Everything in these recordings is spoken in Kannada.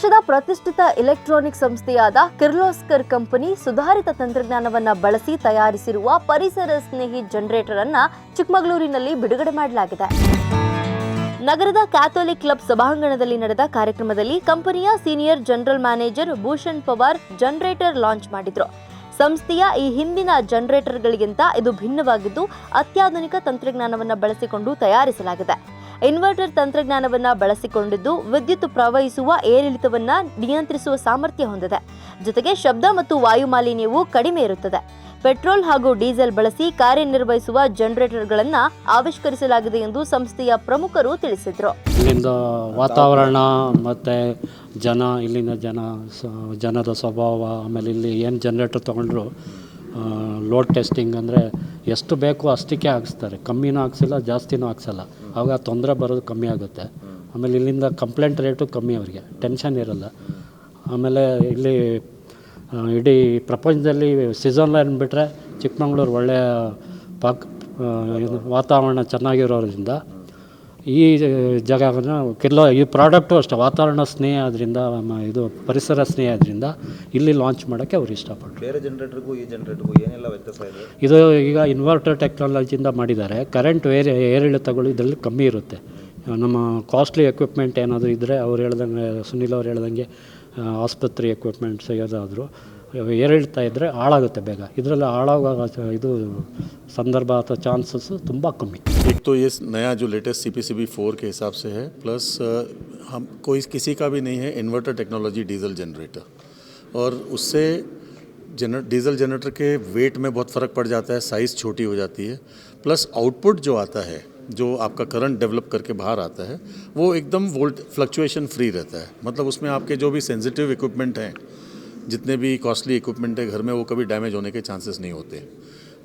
ಪ್ರತಿಷ್ಠಿತ ಎಲೆಕ್ಟ್ರಾನಿಕ್ ಸಂಸ್ಥೆಯಾದ ಕಿರ್ಲೋಸ್ಕರ್ ಕಂಪನಿ ಸುಧಾರಿತ ತಂತ್ರಜ್ಞಾನವನ್ನು ಬಳಸಿ ತಯಾರಿಸಿರುವ ಪರಿಸರ ಸ್ನೇಹಿ ಜನರೇಟರ್ ಅನ್ನ ಚಿಕ್ಕಮಗಳೂರಿನಲ್ಲಿ ಬಿಡುಗಡೆ ಮಾಡಲಾಗಿದೆ. ನಗರದ ಕ್ಯಾಥೋಲಿಕ್ ಕ್ಲಬ್ ಸಭಾಂಗಣದಲ್ಲಿ ನಡೆದ ಕಾರ್ಯಕ್ರಮದಲ್ಲಿ ಕಂಪನಿಯ senior general manager Bhushan Pawar generator launch ಮಾಡಿದ್ರು. ಸಂಸ್ಥೆಯ ಈ ಹಿಂದಿನ ಜನರೇಟರ್ಗಳಿಗಿಂತ ಇದು ಭಿನ್ನವಾಗಿದ್ದು, ಅತ್ಯಾಧುನಿಕ ತಂತ್ರಜ್ಞಾನವನ್ನು ಬಳಸಿಕೊಂಡು ತಯಾರಿಸಲಾಗಿದೆ. ಇನ್ವರ್ಟರ್ ತಂತ್ರಜ್ಞಾನವನ್ನ ಬಳಸಿಕೊಂಡಿದ್ದು ವಿದ್ಯುತ್ ಪ್ರವಹಿಸುವ ಏರಿಳಿತವನ್ನ ನಿಯಂತ್ರಿಸುವ ಸಾಮರ್ಥ್ಯ ಹೊಂದಿದೆ. ಜೊತೆಗೆ ಶಬ್ದ ಮತ್ತು ವಾಯು ಮಾಲಿನ್ಯವು ಕಡಿಮೆ ಇರುತ್ತದೆ. ಪೆಟ್ರೋಲ್ ಹಾಗೂ ಡೀಸೆಲ್ ಬಳಸಿ ಕಾರ್ಯನಿರ್ವಹಿಸುವ ಜನರೇಟರ್ಗಳನ್ನು ಆವಿಷ್ಕರಿಸಲಾಗಿದೆ ಎಂದು ಸಂಸ್ಥೆಯ ಪ್ರಮುಖರು ತಿಳಿಸಿದರು. ಇಲ್ಲಿಂದ ವಾತಾವರಣ ಮತ್ತು ಜನ, ಇಲ್ಲಿನ ಜನ ಜನದ ಸ್ವಭಾವ, ಆಮೇಲೆ ಇಲ್ಲಿ ಏನು ಜನರೇಟರ್ ತೊಗೊಂಡ್ರು ಲೋಡ್ ಟೆಸ್ಟಿಂಗ್ ಅಂದರೆ ಎಷ್ಟು ಬೇಕೋ ಅಷ್ಟಕ್ಕೆ ಹಾಕ್ಸ್ತಾರೆ. ಕಮ್ಮಿನೂ ಹಾಕ್ಸಿಲ್ಲ, ಜಾಸ್ತಿನೂ ಹಾಕ್ಸಲ್ಲ. ಆವಾಗ ತೊಂದರೆ ಬರೋದು ಕಮ್ಮಿ ಆಗುತ್ತೆ. ಆಮೇಲೆ ಇಲ್ಲಿಂದ ಕಂಪ್ಲೇಂಟ್ ರೇಟು ಕಮ್ಮಿ ಅವರಿಗೆ. ಟೆನ್ಷನ್ ಇರಲ್ಲ. ಆಮೇಲೆ ಇಲ್ಲಿ ಇಡೀ ಪ್ರಪಂಚದಲ್ಲಿ ಸ್ವಿಟ್ಜರ್ಲ್ಯಾಂಡ್ ಬಿಟ್ಟರೆ ಚಿಕ್ಕಮಂಗ್ಳೂರು ಒಳ್ಳೆಯ ಪಾಕ್ ವಾತಾವರಣ ಚೆನ್ನಾಗಿರೋದ್ರಿಂದ ಈ ಜಾಗವನ್ನು ಕೆಲವು ಈ ಪ್ರಾಡಕ್ಟು ಅಷ್ಟೇ ವಾತಾವರಣ ಸ್ನೇಹ ಆದ್ದರಿಂದ ಇದು ಪರಿಸರ ಸ್ನೇಹ ಆದ್ರಿಂದ ಇಲ್ಲಿ ಲಾಂಚ್ ಮಾಡೋಕ್ಕೆ ಅವ್ರು ಇಷ್ಟಪಟ್ಟರು ಬೇರೆ ಜನರೇಟರ್ಗೂ ಈ ಜನರೇಟರ್ಗೂ ಏನೆಲ್ಲ ವ್ಯತ್ಯಾಸ ಇದೆ? ಇದು ಈಗ ಇನ್ವರ್ಟರ್ ಟೆಕ್ನಾಲಜಿಯಿಂದ ಮಾಡಿದ್ದಾರೆ. ಕರೆಂಟ್ ಏರ್ ಏರಿಳಿತಗಳು ಇದರಲ್ಲಿ ಕಮ್ಮಿ ಇರುತ್ತೆ. ನಮ್ಮ ಕಾಸ್ಟ್ಲಿ ಎಕ್ವಿಪ್ಮೆಂಟ್ ಏನಾದರೂ ಇದ್ದರೆ ಅವ್ರು ಹೇಳ್ದಂಗೆ ಸುನಿಲ್ ಅವ್ರು ಹೇಳ್ದಂಗೆ ಆಸ್ಪತ್ರೆ ಎಕ್ವಿಪ್ಮೆಂಟ್ಸ್ ಯಾವುದಾದ್ರು ಏರಿಳಿತ ಇದ್ದರೆ ಹಾಳಾಗುತ್ತೆ ಬೇಗ ಇದರಲ್ಲಿ ಹಾಳಾಗೋ ಇದು ಸಂದರ್ಭ ಅಥವಾ ಚಾನ್ಸಸ್ಸು ತುಂಬ ಕಮ್ಮಿ एक तो ये नया जो latest C P C B four के हिसाब से है प्लस अ, हम कोई किसी का भी नहीं है इन्वर्टर टेक्नोलॉजी डीजल जनरेटर और उससे जनर डीजल जनरेटर के वेट में बहुत फ़र्क पड़ जाता है साइज़ छोटी हो जाती है प्लस आउटपुट जो आता है जो आपका करंट डेवलप करके बाहर आता है वो एकदम वोल्ट फ्लक्चुएशन फ्री रहता है मतलब उसमें आपके जो भी सेंसिटिव इक्विपमेंट हैं जितने भी कॉस्टली इक्विपमेंट है घर में, वो कभी डैमेज होने के चांसेस नहीं होते।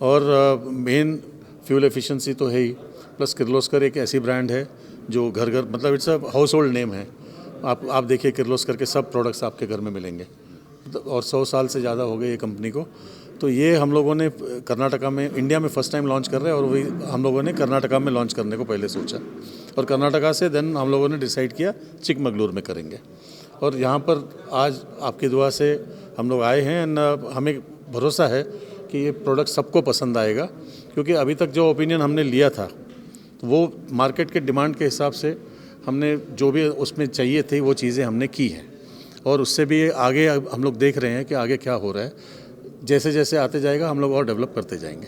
और मेन फ्यूल एफिशिएंसी तो है ही। प्लस किर्लोस्कर एक ऐसी ब्रांड है जो घर घर मतलब it's a household name है। आप आप देखिए किर्लोस्कर के सब प्रोडक्ट्स आपके घर में मिलेंगे। मतलब और सौ साल से ज़्यादा हो गए ये कंपनी को। तो ये हम लोगों ने, कर्नाटका में इंडिया में फ़र्स्ट टाइम लॉन्च कर रहे हैं और वही हम लोगों ने कर्नाटका में लॉन्च करने को पहले सोचा। और कर्नाटका से देन हम लोगों ने डिसाइड किया चिकमगलूर में करेंगे। और यहाँ पर आज आपकी दुआ से हम लोग आए हैं एंड हमें भरोसा है कि ये प्रोडक्ट सबको पसंद आएगा, क्योंकि अभी तक जो ओपिनियन हमने लिया था तो वो मार्केट के डिमांड के हिसाब से हमने जो भी उसमें चाहिए थी, वो चीज़ें हमने की हैं। और उससे भी आगे हम लोग देख रहे हैं कि आगे क्या हो रहा है। जैसे जैसे आते जाएगा, हम लोग और डेवलप करते जाएँगे।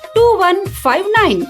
two one five nine